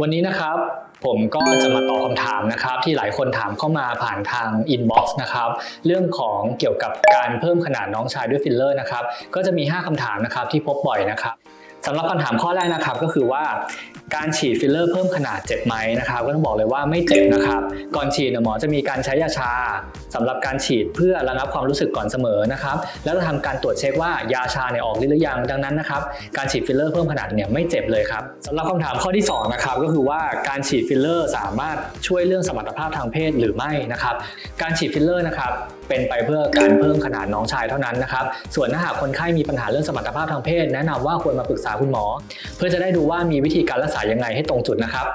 วันนี้นะครับผมก็จะมาตอบคำถามนะครับ ที่หลายคนถามเข้ามาผ่านทางอินบ็อกซ์นะครับเรื่องของเกี่ยวกับการเพิ่มขนาดน้องชายด้วยฟิลเลอร์นะครับก็จะมี 5คำถามนะครับที่พบบ่อยนะครับสำหรับคำถามข้อแรกนะครับก็คือว่า การฉีดฟิลเลอร์เพิ่มขนาดเจ็บไหมนะครับก็ต้องบอกเลยว่าไม่เจ็บนะครับ ก่อนฉีดนะหมอจะมีการใช้ยาชาสำหรับการฉีดเพื่อระงับความรู้สึกก่อนเสมอนะครับแล้วจะทำการตรวจเช็คว่ายาชาเนี่ยออกหรือยังดังนั้นนะครับการฉีดฟิลเลอร์เพิ่มขนาดเนี่ยไม่เจ็บเลยครับสำหรับคำถามข้อที่สองนะครับก็คือว่าการฉีดฟิลเลอร์สามารถช่วยเรื่องสมรรถภาพทางเพศหรือไม่นะครับการฉีดฟิลเลอร์นะครับเป็นไปเพื่อการเพิ่มขนาดน้องชายเท่านั้นนะครับ ส่วนถ้าหากคนไข้มีปัญหาเรื่องสมรรถภาพทางเพศ แนะนำว่าควรมาปรึกษาคุณหมอ เพื่อจะได้ดูว่ามีวิธีการรักษายังไงให้ตรงจุดนะครับ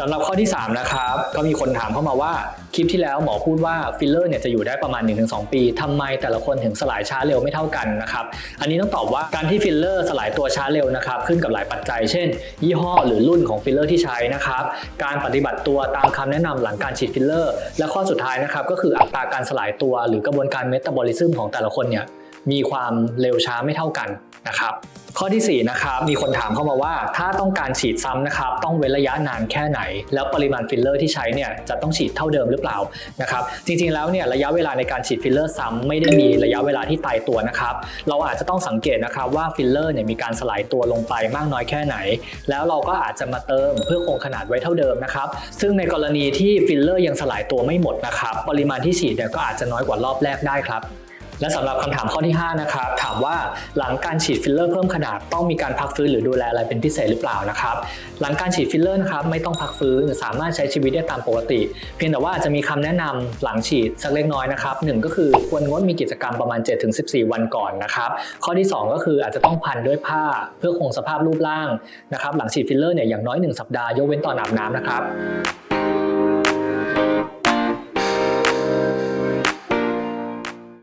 สำหรับข้อที่ 3 นะครับ ก็มีคนถามเข้ามาว่าคลิปที่แล้วหมอพูดว่าฟิลเลอร์เนี่ยจะอยู่ได้ประมาณ 1-2 ปีทำไมแต่ละคนถึงสลายช้าเร็วไม่เท่ากันนะครับ อันนี้ต้องตอบว่าการที่ฟิลเลอร์สลายตัวช้าเร็วนะครับ ขึ้นกับหลายปัจจัย เช่น ยี่ห้อหรือรุ่นของฟิลเลอร์ที่ใช้นะครับ การปฏิบัติตัวตามคำแนะนำหลังการฉีดฟิลเลอร์ และข้อสุดท้ายนะครับก็คืออัตราการสลายตัว หรือกระบวนการเมตาบอลิซึมของแต่ละคนเนี่ยมีความเร็วช้าไม่เท่ากันนะครับ ข้อที่ 4 นะครับ มีคนถามเข้ามาว่า ถ้าต้องการฉีดซ้ำนะครับ ต้องเว้นระยะนานแค่ไหน แล้วปริมาณฟิลเลอร์ที่ใช้เนี่ยจะต้องฉีดเท่าเดิมหรือเปล่านะครับ จริงๆแล้วเนี่ยระยะเวลาในการฉีดฟิลเลอร์ซ้ำไม่ได้มีระยะเวลาที่ตายตัวนะครับ เราอาจจะต้องสังเกตนะครับว่าฟิลเลอร์เนี่ยมีการสลายตัวลงไปมากน้อยแค่ไหน แล้วเราก็อาจจะมาเติมเพื่อคงขนาดไว้เท่าเดิมนะครับ ซึ่งในกรณีที่ฟิลเลอร์ยังสลายตัวไม่หมดนะครับ ปริมาณที่ฉีดเนี่ยก็อาจจะน้อยกว่ารอบแรกได้ครับ และสำหรับคำถามข้อที่ 5 นะครับ ถามว่าหลังการฉีดฟิลเลอร์เพิ่มขนาดต้องมีการพักฟื้นหรือดูแลอะไรเป็นพิเศษหรือเปล่านะครับ หลังการฉีดฟิลเลอร์นะครับไม่ต้องพักฟื้นสามารถใช้ชีวิตได้ตามปกติ เพียงแต่ว่าจะมีคำแนะนำหลังฉีดสักเล็กน้อยนะครับหนึ่งก็คือควรงดมีกิจกรรมประมาณ 7-14 วันก่อนนะครับ ข้อที่ 2 ก็คืออาจจะต้องพันด้วยผ้าเพื่อคงสภาพรูปร่างนะครับหลังฉีดฟิลเลอร์เนี่ยอย่างน้อย 1 สัปดาห์ยกเว้นตอนอาบน้ำนะครับ